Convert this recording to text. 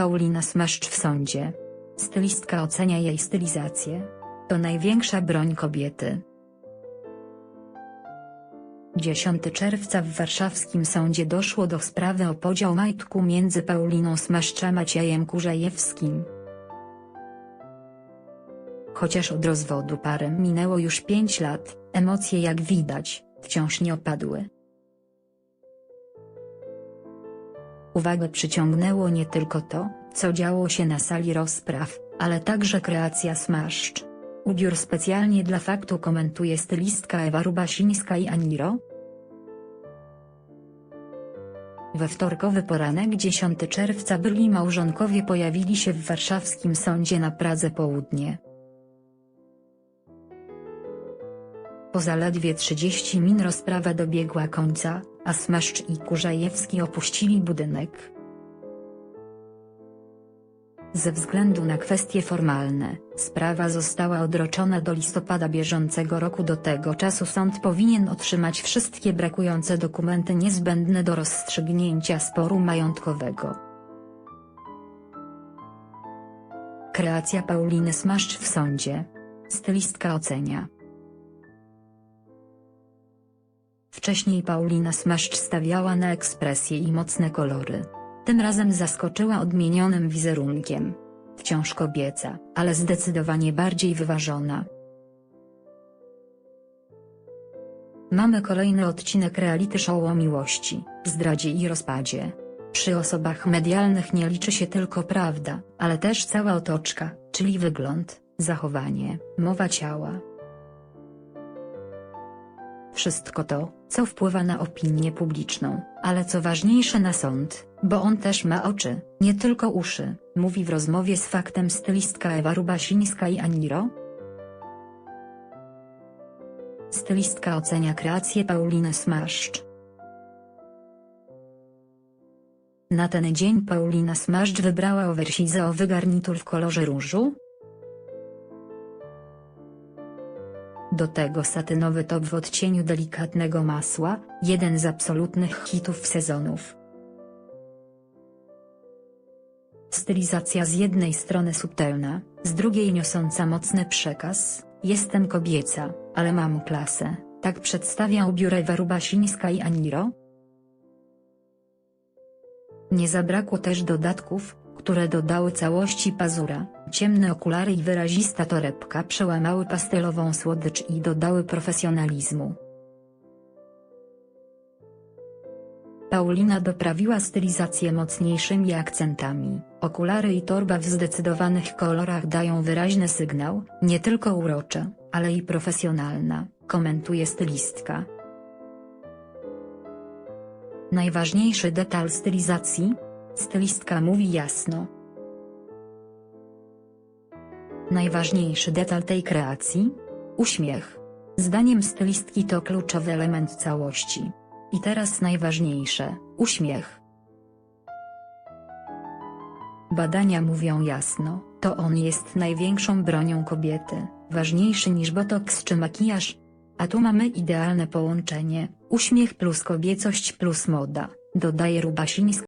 Paulina Smaszcz w sądzie. Stylistka ocenia jej stylizację. To największa broń kobiety. 10 czerwca w warszawskim sądzie doszło do sprawy o podział majątku między Pauliną Smaszcz a Maciejem Kurzajewskim. Chociaż od rozwodu pary minęło już 5 lat, emocje jak widać, wciąż nie opadły. Uwagę przyciągnęło nie tylko to, co działo się na sali rozpraw, ale także kreacja Smaszcz. Ubiór specjalnie dla faktu komentuje stylistka Ewa Rubasińska i Aniro. We wtorkowy poranek 10 czerwca byli małżonkowie pojawili się w warszawskim sądzie na Pradze Południe. Po zaledwie 30 min rozprawa dobiegła końca, a Smaszcz i Kurzajewski opuścili budynek. Ze względu na kwestie formalne, sprawa została odroczona do listopada bieżącego roku. Do tego czasu sąd powinien otrzymać wszystkie brakujące dokumenty niezbędne do rozstrzygnięcia sporu majątkowego. Kreacja Pauliny Smaszcz w sądzie. Stylistka ocenia. Wcześniej Paulina Smaszcz stawiała na ekspresję i mocne kolory. Tym razem zaskoczyła odmienionym wizerunkiem. Wciąż kobieca, ale zdecydowanie bardziej wyważona. Mamy kolejny odcinek reality show o miłości, zdradzie i rozpadzie. Przy osobach medialnych nie liczy się tylko prawda, ale też cała otoczka, czyli wygląd, zachowanie, mowa ciała. Wszystko to, co wpływa na opinię publiczną, ale co ważniejsze na sąd, bo on też ma oczy, nie tylko uszy, mówi w rozmowie z faktem stylistka Ewa Rubasińska i Aniro. Stylistka ocenia kreację Pauliny Smaszcz. Na ten dzień Paulina Smaszcz wybrała oversize'owy garnitur w kolorze różu, Do tego satynowy top w odcieniu delikatnego masła, jeden z absolutnych hitów sezonów. Stylizacja z jednej strony subtelna, z drugiej niosąca mocny przekaz, jestem kobieca, ale mam klasę, tak przedstawia ubiór Ewa Rubasińska i Aniro. Nie zabrakło też dodatków, które dodały całości pazura, ciemne okulary i wyrazista torebka przełamały pastelową słodycz i dodały profesjonalizmu. Paulina doprawiła stylizację mocniejszymi akcentami, okulary i torba w zdecydowanych kolorach dają wyraźny sygnał, nie tylko urocza, ale i profesjonalna, komentuje stylistka. Najważniejszy detal stylizacji? Stylistka mówi jasno. Najważniejszy detal tej kreacji? Uśmiech. Zdaniem stylistki to kluczowy element całości. I teraz najważniejsze, uśmiech. Badania mówią jasno, to on jest największą bronią kobiety, ważniejszy niż botoks czy makijaż. A tu mamy idealne połączenie, uśmiech plus kobiecość plus moda, dodaje Rubasińska.